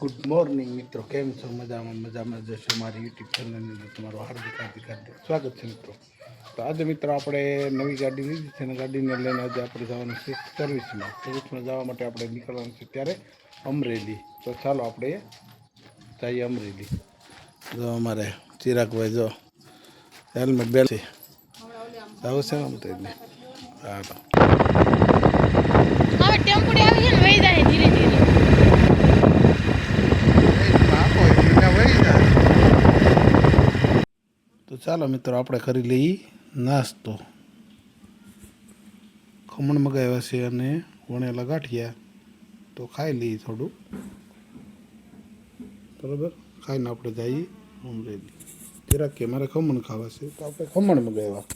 Good morning મિત્રો. કેમ છો? મજામાં મજામાં જશો મારી યુટ્યુબ ચેનલની અંદર? તમારું હાર્દિક હાર્દિક હાર્દિક સ્વાગત છે, મિત્રો. તો આજે, મિત્રો, આપણે નવી ગાડી લીધી છે અને ગાડીને લઈને આજે આપણે જવાનું છે સર્વિસમાં સર્વિસમાં જવા માટે આપણે નીકળવાનું છે ત્યારે અમરેલી. તો ચાલો આપણે જઈએ અમરેલી. જો અમારે ચિરાગભાઈ જો હેલ્મેટ બેલ છે આવું છે ને હા તો હવે આવી છે ને વહી જાય ધીરે ધીરે તો ચાલો મિત્રો આપણે કરી લઈએ નાસ્તો. ખમણ મગાવ્યા છે અને વણેલા ગાંઠિયા. તો ખાઈ લઈએ થોડું બરાબર? ખાઈને આપણે જઈએ અમરેલી. જરાક કે મારે ખમણ ખાવા છે તો આપણે ખમણ મગાવ્યા.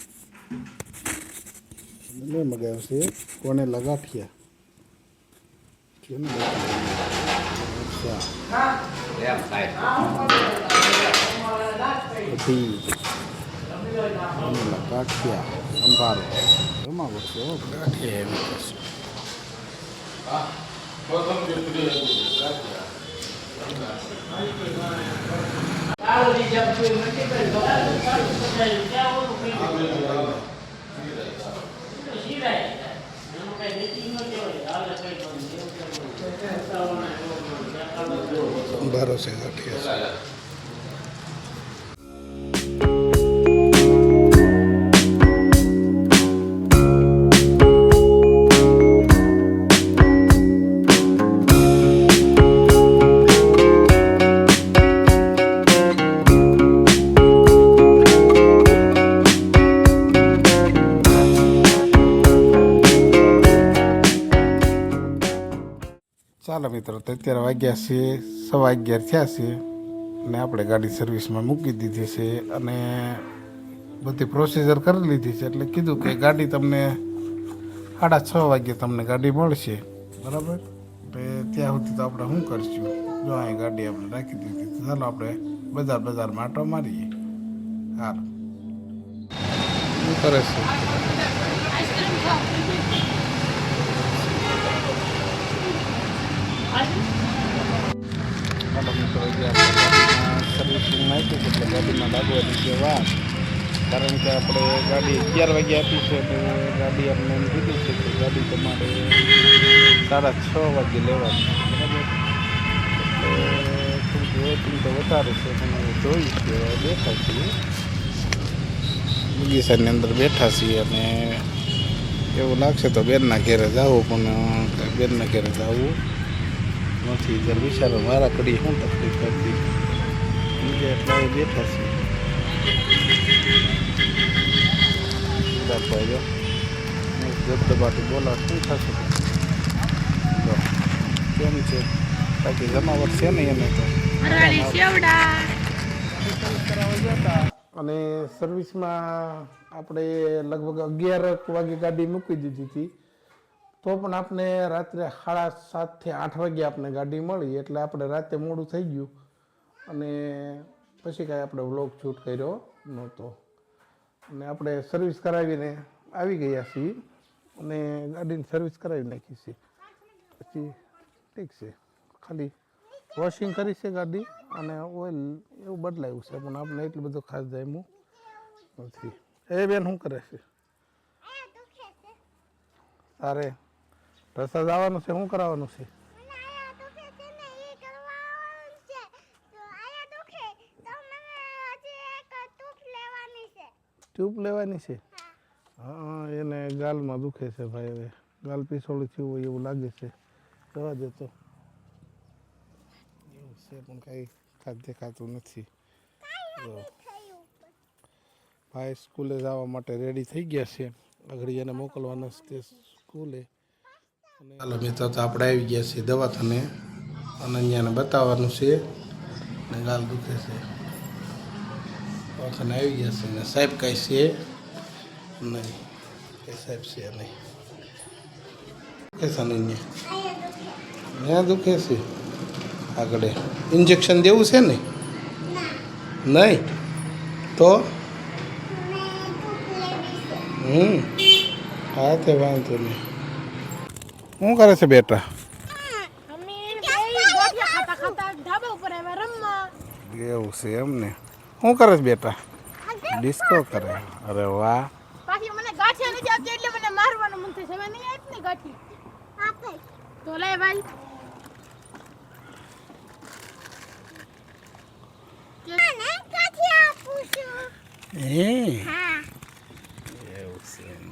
મેં મગાવ્યા છે વણેલા ગાંઠિયા. કેમ પછી ગાંઠિયા સંભારો એમાં વસ્તુ ગાંઠિયા કહેશે સંભારો છે ગાંઠિયા ચાલો મિત્રો, તો અત્યારે વાગ્યા છે, સવા અગિયાર થયા છે અને આપણે ગાડી સર્વિસમાં મૂકી દીધી છે અને બધી પ્રોસીજર કરી લીધી છે. એટલે કીધું કે ગાડી તમને સાડા છ વાગ્યે તમને ગાડી મળશે. બરાબર? એટલે ત્યાં સુધી તો આપણે શું કરશું? જો અહીં ગાડી આપણે રાખી દીધી ચાલો આપણે બજાર બજાર માટો મારીએ. હાલ. શું કરે છે? સર્વિસિંગ નાખી છે ગાડીમાં લાગવાની છે વાર કારણ કે આપણે ગાડી અગિયાર વાગે આપી છે તો ગાડી આપણે એમ કીધું છે કે ગાડી તમારે સાડા છ વાગે લેવાની બરાબર તો વધારે છે પણ જોઈ કે બેઠા છીએ બગીચાની અંદર બેઠા છીએ અને એવું લાગશે તો બેનના ઘેરે જવું પણ બેનના ઘેરે જવું નથી ત્યારે વિચારો મારા કડી શું તકલીફ હતી બીજા એટલા એ બેઠા છે. જો બોલા શું થશે? કેમ છે? બાકી જમાવટ છે ને એને તો. અને સર્વિસમાં આપણે લગભગ અગિયાર વાગે ગાડી મૂકી દીધી હતી. તો પણ આપણે રાત્રે સાડા સાતથી આઠ વાગે આપણે ગાડી મળી એટલે આપણે રાતે મોડું થઈ ગયું. અને પછી કાંઈ આપણે વ્લોગ શૂટ કર્યો નહોતો. અને આપણે સર્વિસ કરાવીને આવી ગયા છીએ. અને ગાડીની સર્વિસ કરાવી નાખી છે. પછી ઠીક છે. ખાલી વોશિંગ કરી છે ગાડી અને ઓઇલ એવું બદલાયું છે પણ આપણે એટલું બધું ખાસ જામ્યું નથી. એ બેન શું કરે છે. તારે રસ્તા આવવાનું છે શું કરાવવાનું છે ટ્યુબ લેવાની છે હા એને ગાલમાં દુખે છે ભાઈ હવે ગાલ પીસોળી થયું હોય એવું લાગે છે જવા દેતો એવું છે પણ કાંઈ ખાદ્ય દેખાતું નથી ભાઈ સ્કૂલે જવા માટે રેડી થઈ ગયા છે આગળ એને મોકલવાના છે સ્કૂલે ચાલો મિત્રો તો આપણે આવી ગયા છીએ દવાખાને. અનન્યાને બતાવવાનું છે. ને ગાલ દુખે છે. દવાખાને આવી ગયા છે. ને સાહેબ કાંઈ છે? નહીં. એ સાહેબ છે નહીં. દુખે છે અનન્યા? ત્યાં દુખે છે. આગળ. ઇન્જેક્શન દેવું છે ને? નહીં? તો? હમ. હા તે વાંધો નહીં. શું કરે છે બેટા? એવું છે એમ ને. શું કરે છે બેટા? ડિસ્કો કરે. અરે વાહ. બાકી મને ગાંઠિયા નથી આપતી એટલે મને મારવાનું મન થાય છે. હવે નહીં આપી ને ગાંઠિયા? આપે તો લાય ભાઈ. હે હા એવું છે એમ.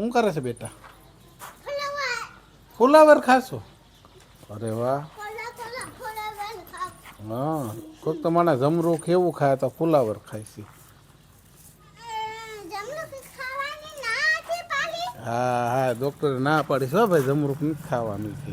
શું કરે છે બેટા? ફુલાવર. ખાશો? અરે વાહ. હા. કોઈક તો મને જમરૂ કેવું ખાય તો ફુલાવર ખાય છે. હા હા ડૉક્ટરે ના પાડીશ હો ભાઈ જમરૂખ નથી ખાવાનું છે.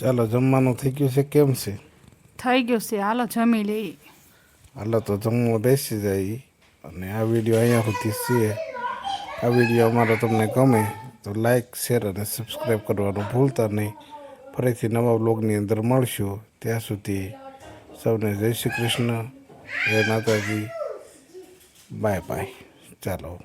ચાલો જમવાનું થઈ ગયું છે કેમ છે? થઈ ગયું છે હાલો જમી લઈ. હાલો તો જમવા બેસી જાય. અને આ વીડિયો અહીંયા સુધી છે. આ વીડિયો અમારો તમને ગમે તો લાઈક શેર અને સબસ્ક્રાઈબ કરવાનું ભૂલતા નહીં. ફરીથી નવા બ્લોગની અંદર મળશું. ત્યાં સુધી સૌને જય શ્રી કૃષ્ણ જય માતાજી. Bye bye. ચાલો.